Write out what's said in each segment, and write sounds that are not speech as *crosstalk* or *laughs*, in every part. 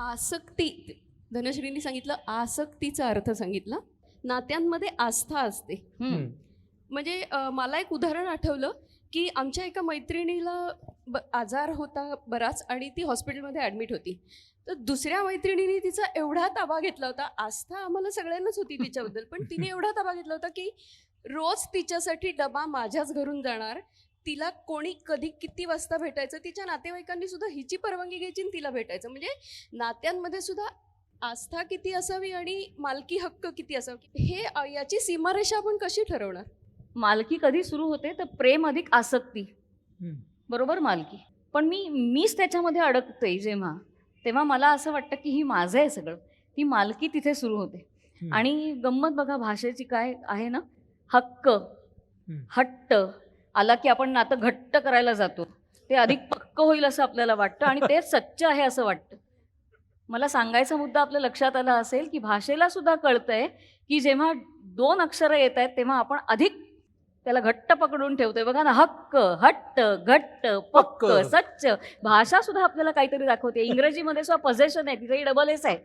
आसक्ती धनश्रींनी सांगितलं आसक्तीचा अर्थ सांगितला. नात्यांमध्ये आस्था असते. म्हणजे मला एक उदाहरण आठवलं की आमच्या एका मैत्रिणीला ब आजार होता बराच आणि ती हॉस्पिटलमध्ये ॲडमिट होती. तर दुसऱ्या मैत्रिणीने तिचा एवढा ताबा घेतला होता. आस्था आम्हाला सगळ्यांनाच होती तिच्याबद्दल पण तिने एवढा ताबा घेतला होता की रोज तिच्यासाठी डबा माझ्याच घरून जाणार तिला कोणी कधी किती वाजता भेटायचं तिच्या नातेवाईकांनी सुद्धा हिची परवानगी घ्यायची आणि तिला भेटायचं. म्हणजे नात्यांमध्ये सुद्धा आस्था किती असावी आणि मालकी हक्क किती असावा हे अ, याची सीमारेषा आपण कशी ठरवणार? मालकी कधी सुरू होते तर प्रेम अधिक आसक्ती. हम्म. बरोबर मालकी? पण मी मीच त्याच्यामध्ये अडकते जेव्हा तेव्हा मला असं वाटतं की ही माझं आहे सगळं. ती मालकी तिथे सुरू होते. हम्म. आणि गंमत बघा भाषेची काय आहे ना? हक्क. हट्ट. आला की आपण नातं घट्ट करायला जातो. ते अधिक पक्क होईल असं आपल्याला वाटतं आणि ते सच्च आहे असं वाटतं. मला सांगायचा मुद्दा आपल्या लक्षात आला असेल की भाषेला सुद्धा कळतंय की जेव्हा दोन अक्षरं येत आहेत तेव्हा आपण अधिक त्याला घट्ट पकडून ठेवतोय. बघा ना हक्क हट्ट घट्ट पक्क. सच्च. भाषा सुद्धा आपल्याला काहीतरी दाखवते. इंग्रजीमध्ये सुद्धा पजेशन आहे तिथेही डबल एस आहे.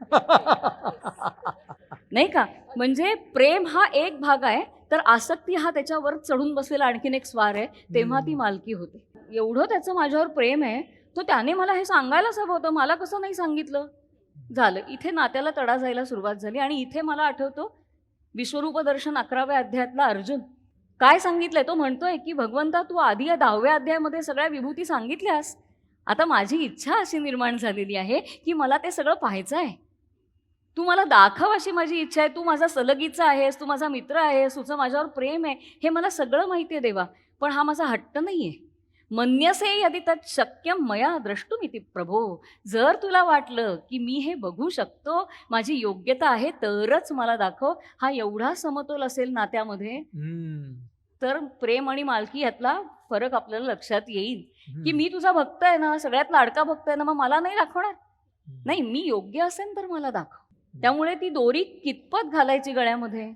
*laughs* नाही का? म्हणजे प्रेम हा एक भाग आहे तर आसक्ती हा त्याच्यावर चढून बसलेला आणखीन एक स्वार आहे तेव्हा ती. मालकी होते. एवढं त्याचं माझ्यावर प्रेम आहे तो त्याने मला हे सांगायलाच हवं होतं मला कसं नाही सांगितलं? झालं. इथे नात्याला तडा जायला सुरुवात झाली आणि इथे मला आठवतो विश्वरूप दर्शन अकराव्या अध्यायातला अर्जुन. काय सांगितलंय? तो म्हणतोय की भगवंता तू आधी या दहाव्या अध्यायामध्ये सगळ्या विभूती सांगितल्यास आता माझी इच्छा अशी निर्माण झालेली आहे की मला ते सगळं पाहायचं आहे. तू मला दाखव अशी माझी इच्छा आहे. तू माझा सलगीचा आहेस तू माझा मित्र आहेस तुझं माझ्यावर प्रेम आहे. हे मला सगळं माहिती आहे देवा. पण हा माझा हट्ट नाही आहे मन्यसे यदि तत् शक्यम मया द्रष्टुमिती प्रभो. जर तुला वाटलं की मी हे बघू शकतो माझी योग्यता आहे तरच मला दाखव. हा एवढा समतोल असेल नात्यामध्ये. तर प्रेम आणि मालकी यातला फरक आपल्याला लक्षात येईल. की मी तुझा भक्त आहे ना सगळ्यात लाडका भक्त आहे ना मग मला नाही दाखवणार? नाही मी योग्य असेल तर मला दाखव. त्यामुळे ती दोरी कितपत घालायची गळ्यामध्ये?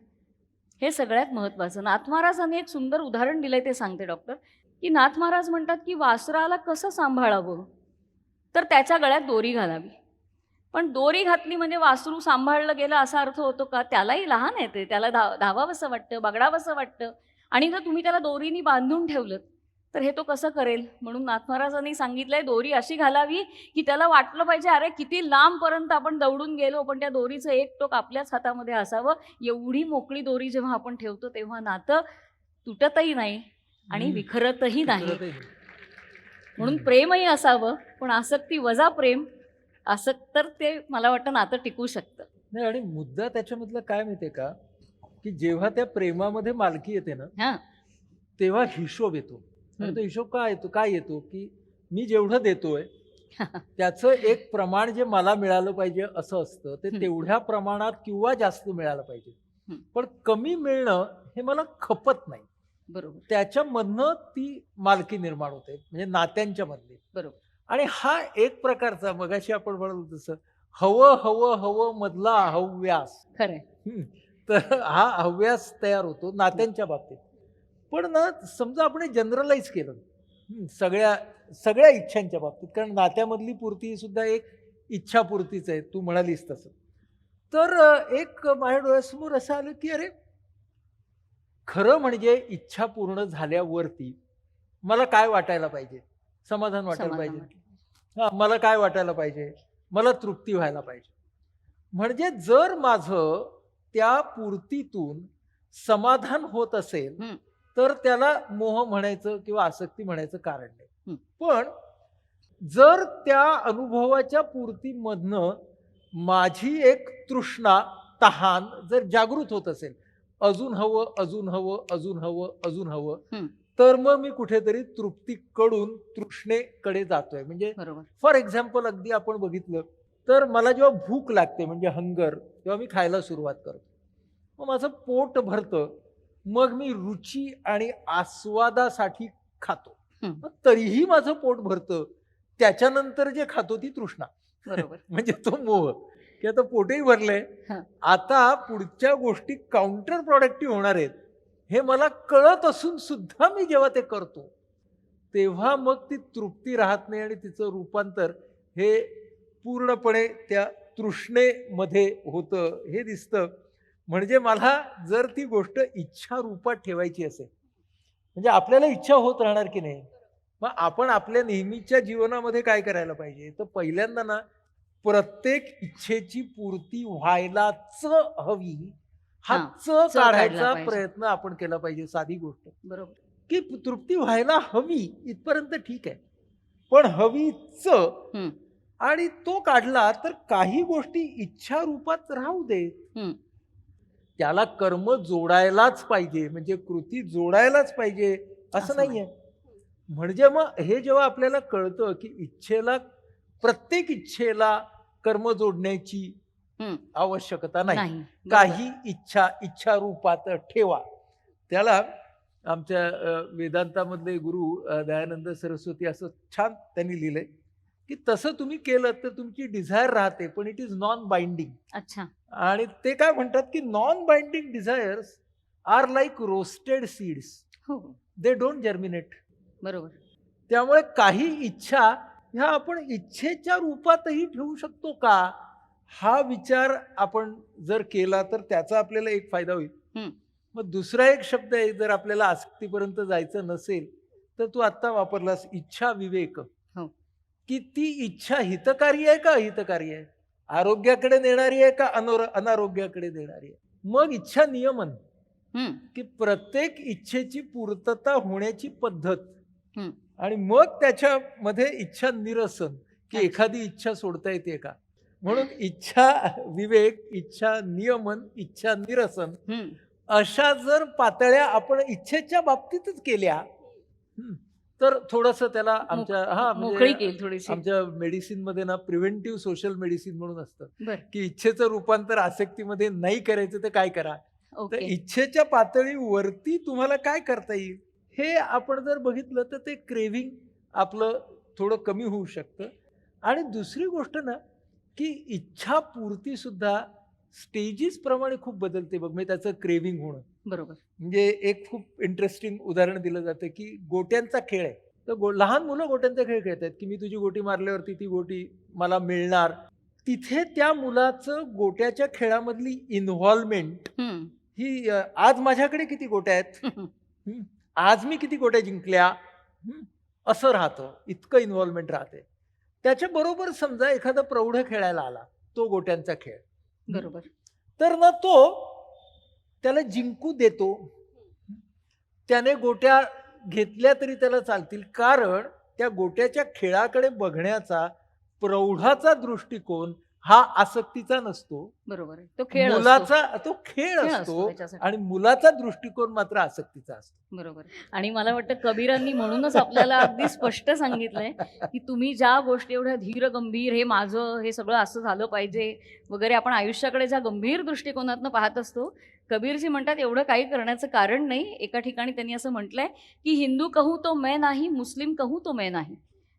हे सगळ्यात महत्त्वाचं. नाथ महाराजांनी एक सुंदर उदाहरण दिलंय ते सांगते डॉक्टर. की नाथ महाराज म्हणतात की वासराला कसं सांभाळावं? तर त्याच्या गळ्यात दोरी घालावी. पण दोरी घातली म्हणजे वासरू सांभाळलं गेलं असा अर्थ होतो का? त्यालाही लहान आहे ते. त्याला धा धावावंसं वाटतं बगडावंसं वाटतं. आणि जर तुम्ही त्याला दोरीनी बांधून ठेवलं तर हे तो कसं करेल? म्हणून नाथ महाराजांनी सांगितलंय दोरी अशी घालावी की त्याला वाटलं पाहिजे अरे किती लांबपर्यंत आपण दौडून गेलो पण त्या दोरीचं एक टोक आपल्याच हातामध्ये असावं. एवढी मोकळी दोरी जेव्हा आपण ठेवतो तेव्हा नातं तुटतही नाही आणि. विखरतही नाही. म्हणून प्रेमही असावं पण आसक्ती वजा प्रेम आसक्त तर ते मला वाटतं नातं टिकू शकतं. नाही आणि मुद्दा त्याच्यामधला काय माहितीये का? की जेव्हा त्या प्रेमामध्ये मालकी येते ना हा. तेव्हा हिशोब येतो. आणि. तो हिशोब काय येतो? काय येतो? की मी जेवढं देतोय *laughs* त्याचं एक प्रमाण जे मला मिळालं पाहिजे असं असतं ते. तेवढ्या प्रमाणात किंवा जास्त मिळालं पाहिजे. पण कमी मिळणं हे मला खपत नाही. बरोबर. त्याच्यामधनं ती मालकी निर्माण होते म्हणजे नात्यांच्या मधली बरोबर. आणि हा एक प्रकारचा मगाशी आपण म्हणलो तसं हवं हवं हवं मधला हव्यास. हम्म. तर हा हव्यास तयार होतो नात्यांच्या बाबतीत. पण ना समजा आपण जनरलाइज केलं सगळ्या सगळ्या इच्छांच्या बाबतीत कारण नात्यामधली पूर्ती ही सुद्धा एक इच्छापूर्तीच आहे तू म्हणालीस तसं. तर एक माझ्या डोळ्यासमोर असं आलं की अरे खरं म्हणजे इच्छा पूर्ण झाल्यावरती मला काय वाटायला पाहिजे? समाधान वाटायला पाहिजे. हा मला काय वाटायला पाहिजे? मला तृप्ती व्हायला पाहिजे. म्हणजे जर माझं त्या पूर्तीतून समाधान होत असेल. तर त्याला मोह म्हणायचं किंवा आसक्ती म्हणायचं कारण नाही. पण जर त्या अनुभवाच्या पूर्तीमधनं माझी एक तृष्णा तहान जर जागृत होत असेल अजून हवं अजून हवं अजून हवं अजून हवं. तर मग मी कुठेतरी तृप्तीकडून तृष्णेकडे जातोय. म्हणजे फॉर एक्झाम्पल अगदी आपण बघितलं तर मला जेव्हा भूक लागते म्हणजे हंगर तेव्हा मी खायला सुरुवात करतो. मग माझं पोट भरतं. मग मी रुची आणि आस्वादासाठी खातो. मग तरीही माझं पोट भरतं. त्याच्यानंतर जे खातो ती तृष्णा. बरोबर. *laughs* म्हणजे तो मोह. की आता पोटही भरलंय. आता पुढच्या गोष्टी काउंटर प्रोडक्टिव्ह होणार आहेत. हे मला कळत असून सुद्धा मी जेव्हा ते करतो तेव्हा मग ती तृप्ती राहत नाही आणि तिचं रूपांतर हे पूर्णपणे त्या तृष्णेमध्ये होतं हे दिसतं. म्हणजे मला जर ती गोष्ट इच्छा रूपात ठेवायची असेल म्हणजे आपल्याला इच्छा होत राहणार की नाही मग आपण आपल्या नेहमीच्या जीवनामध्ये काय करायला पाहिजे तर पहिल्यांदा ना प्रत्येक इच्छेची पूर्ती व्हायलाच हवी हा च च काढायचा. प्रयत्न आपण केला पाहिजे साधी गोष्ट बरोबर की तृप्ती व्हायला हवी इथपर्यंत ठीक आहे पण हवीच हम्म. आणि तो काढला तर काही गोष्टी इच्छा रूपात राहू दे हम्म. त्याला कर्म जोडायलाच पाहिजे म्हणजे कृती जोडायलाच पाहिजे असं नाहीये. म्हणजे मग हे जेव्हा आपल्याला कळतं की इच्छेला प्रत्येक इच्छेला कर्म जोडण्याची. आवश्यकता नाही. काही इच्छा इच्छा रूपात ठेवा. त्याला आमच्या वेदांतामधले गुरु दयानंद सरस्वती असं छान त्यांनी लिहिलंय. की तसं तुम्ही केलं तर तुमची डिझायर राहते पण इट इज नॉन बाइंडिंग अच्छा. आणि ते काय म्हणतात की non binding desires are like roasted seeds हो. दे डोंट जर्मिनेट बरोबर. त्यामुळे काही इच्छा ह्या आपण इच्छेच्या रूपातही ठेवू शकतो का? हा विचार आपण जर केला तर त्याचा आपल्याला एक फायदा होईल. मग दुसरा एक शब्द आहे जर आपल्याला आसक्तीपर्यंत जायचं नसेल तर तू आत्ता वापरलास इच्छा विवेक. हो. की ती इच्छा हितकारी आहे का अहितकारी आहे आरोग्याकडे नेणारी आहे का अनोर अनारोग्याकडे नेणारी आहे मग इच्छा नियमन. की प्रत्येक इच्छेची पूर्तता होण्याची पद्धत. आणि मग त्याच्यामध्ये इच्छा निरसन की. एखादी इच्छा सोडता येते का म्हणून इच्छा विवेक इच्छा नियमन इच्छा निरसन. अशा जर पातळ्या आपण इच्छेच्या बाबतीतच केल्या तर थोडस त्याला आमच्या हा मोकळी म्हणजे आमच्या मेडिसिनमध्ये ना प्रिव्हेंटिव्ह सोशल मेडिसिन म्हणून असतं. की इच्छेचं रूपांतर आसक्तीमध्ये नाही करायचं तर काय करा? तर इच्छेच्या पातळीवरती तुम्हाला काय करता येईल? हे आपण जर बघितलं तर ते क्रेव्हिंग आपलं थोडं कमी होऊ शकतं. आणि दुसरी गोष्ट ना की इच्छा पूर्ती सुद्धा स्टेजेस प्रमाणे खूप बदलते बघ. म्हणजे त्याचं क्रेव्हिंग होणं. बरोबर. म्हणजे एक खूप इंटरेस्टिंग उदाहरण दिलं जातं की गोट्यांचा खेळ आहे. तर गो लहान मुलं गोट्यांचा खेळ खेळतात की मी तुझी गोटी मारल्यावरती ती गोटी मला मिळणार. तिथे त्या मुलाचं गोट्याच्या खेळामधली इन्व्हॉल्वमेंट. ही आज माझ्याकडे किती गोट्या आहेत? आज मी किती गोट्या जिंकल्या? असं राहतं. इतकं इन्व्हॉल्वमेंट राहते. त्याच्याबरोबर समजा एखादा प्रौढ खेळायला आला तो गोट्यांचा खेळ. बरोबर. तर ना तो त्याला जिंकू देतो. त्याने गोट्या घेतल्या तरी त्याला चालतील. कारण त्या गोट्याच्या खेळाकडे बघण्याचा प्रौढाचा दृष्टिकोन हा आसक्तीचा नसतो बरोबर. तो खेळ. मुलाचा तो खेळ असतो. आणि मुलाचा दृष्टिकोन मात्र आसक्तीचा असतो बरोबर आणि मला वाटतं कबीरांनी म्हणूनच आपल्याला अगदी स्पष्ट सांगितलंय की तुम्ही ज्या गोष्टी एवढ्या धीर गंभीर हे माझं हे सगळं असं झालं पाहिजे वगैरे आपण आयुष्याकडे ज्या गंभीर दृष्टिकोनातनं पाहत असतो कबीरजी म्हणतात एवढं काही करण्याचं कारण नाही एका ठिकाणी त्यांनी असं म्हटलंय की हिंदू कहू तो मैं नाही मुस्लिम कहू तो मैं नाही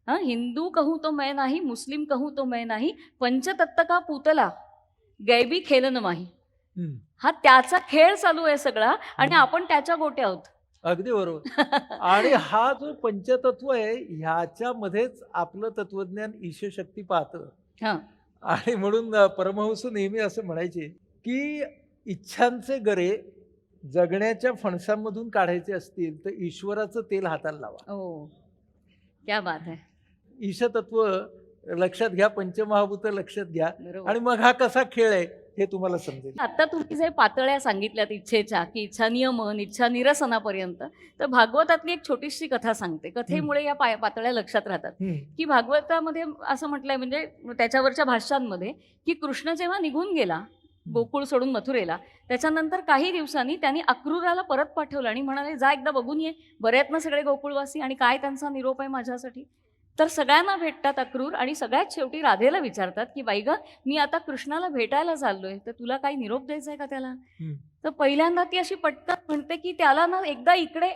हां हिंदू कहू तो मैं नाही मुस्लिम कहू तो मैं नाही पंचतत्त का पुतला गैबी खेलन माही हं. हा त्याचा खेळ चालू आहे सगळा आणि हं. आपण त्याच्या गोट्या आहोत. अगदी बरोबर. *laughs* आणि हा जो पंचतत्व आहे ह्याच्यामध्येच आपलं तत्वज्ञान ईशशक्ती पाहतं. हां. आणि म्हणून परमहंस नेहमी असं म्हणायचे की इच्छांचे गरे जगण्याच्या फणसांमधून काढायचे असतील तर ईश्वराचं तेल हाताला लावा. ओ क्या बात आहे. ईशतत्व लक्षात घ्या पंचमहाभूत लक्षात घ्या. आणि मग हा कसा खेळ आहे हे तुम्हाला समजेल. आता तुम्ही जे पातळ्या सांगितल्यात इच्छेच्या की इच्छा नियमन इच्छा निरसनापर्यंत तर भागवतातली एक छोटीशी कथा सांगते. कथेमुळे या पाय पातळ्या लक्षात राहतात. की भागवतामध्ये असं म्हटलंय म्हणजे त्याच्यावरच्या भाष्यांमध्ये की कृष्ण जेव्हा निघून गेला गोकुळ सोडून मथुरेला त्याच्यानंतर काही दिवसांनी त्यांनी अक्रूराला परत पाठवलं आणि म्हणाले जा एकदा बघून ये. बरे आहेत ना सगळे गोकुळवासी आणि काय त्यांचा निरोप आहे माझ्यासाठी? तर सगळ्यांना भेटतात अक्रूर आणि सगळ्यात शेवटी राधेला विचारतात की बाई ग मी आता कृष्णाला भेटायला चाललोय तर तुला काही निरोप द्यायचा आहे का त्याला. तर पहिल्यांदा ती अशी पटकन म्हणते की त्याला ना एकदा इकडे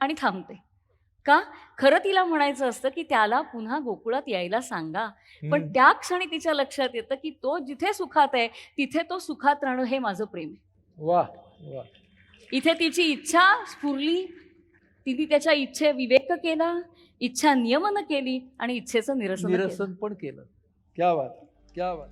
आणि थांबते. का? खरं तिला म्हणायचं असतं की त्याला पुन्हा गोकुळात यायला सांगा. पण. त्या क्षणी तिच्या लक्षात येतं की तो जिथे सुखात आहे तिथे तो सुखात राहणं हे माझं प्रेम आहे. वा इथे तिची इच्छा स्फुरली तिने त्याच्या इच्छे विवेक केला इच्छा नियमन केली आणि इच्छेचं निरसन निरसन पण केलं. क्या बात क्या बात.